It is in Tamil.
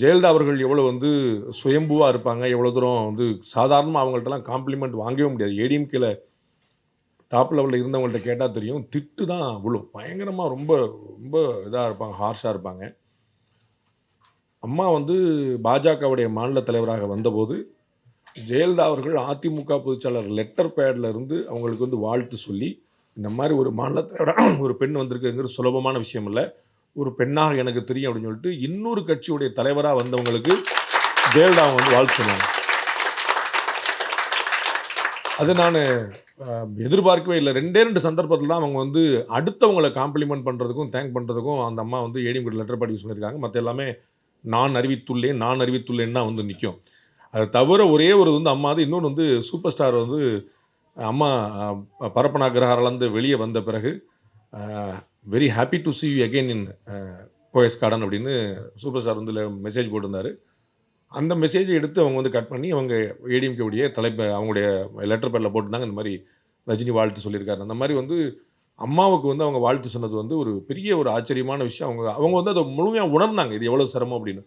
ஜெயலலிதா அவர்கள் எவ்வளோ வந்து சுயம்புவாக இருப்பாங்க எவ்வளோ தூரம் வந்து சாதாரணமாக அவங்கள்ட்டலாம் காம்ப்ளிமெண்ட் வாங்கவே முடியாது. ஏடிஎம்கேல டாப் லெவலில் இருந்தவங்கள்ட்ட கேட்டால் தெரியும். திட்டு தான் அவ்வளோ பயங்கரமாக ரொம்ப ரொம்ப இதாக இருப்பாங்க ஹார்ஷாக இருப்பாங்க. அம்மா வந்து பாஜகவுடைய மாநில தலைவராக வந்தபோது ஜெயலலிதா அவர்கள் அதிமுக பொதுச்சாளர் லெட்டர் பேட்ல இருந்து அவங்களுக்கு வந்து வாழ்த்து சொல்லி இந்த மாதிரி ஒரு மாநில தலைவராக ஒரு பெண் வந்திருக்குங்கிறது சுலபமான விஷயம் இல்லை. ஒரு பெண்ணாக எனக்கு தெரியும் அப்படின்னு சொல்லிட்டு இன்னொரு கட்சியுடைய தலைவராக வந்தவங்களுக்கு ஜெயலலிதா அவங்க வந்து வாழ்த்து சொன்னாங்க. அது நான் எதிர்பார்க்கவே இல்லை. ரெண்டே ரெண்டு சந்தர்ப்பத்தில் தான் அவங்க வந்து அடுத்தவங்களை காம்ப்ளிமெண்ட் பண்ணுறதுக்கும் தேங்க் பண்ணுறதுக்கும் அந்த அம்மா வந்து ஏடிஎம் லெட்டர் படிக்க சொல்லியிருக்காங்க. மற்ற எல்லாமே நான் அறிவித்துள்ளேன் நான் அறிவித்துள்ளேன்னு தான் வந்து நிற்கும் அது தவிர ஒரே ஒரு வந்து அம்மா வந்து இன்னொன்று வந்து சூப்பர் ஸ்டார் வந்து அம்மா அஹ், பரப்பன வெளியே வந்த பிறகு very happy to see you again in Poes garden அப்படின்னு சூப்பர் ஸ்டார் வந்து மெசேஜ் போட்டிருந்தாரு. அந்த மெசேஜை எடுத்து அவங்க வந்து கட் பண்ணி அவங்க ஏடிஎம்கேவுடைய தலைப்பை அவங்களுடைய லெட்டர் பேரில் போட்டிருந்தாங்க. இந்த மாதிரி ரஜினி வாழ்த்து சொல்லியிருக்காரு. அந்த மாதிரி வந்து அம்மாவுக்கு வந்து அவங்க வாழ்த்து சொன்னது வந்து ஒரு பெரிய ஒரு ஆச்சரியமான விஷயம். அவங்க அவங்க வந்து அதை முழுமையாக உணர்ந்தாங்க. இது எவ்வளோ சிரமம் அப்படின்னு.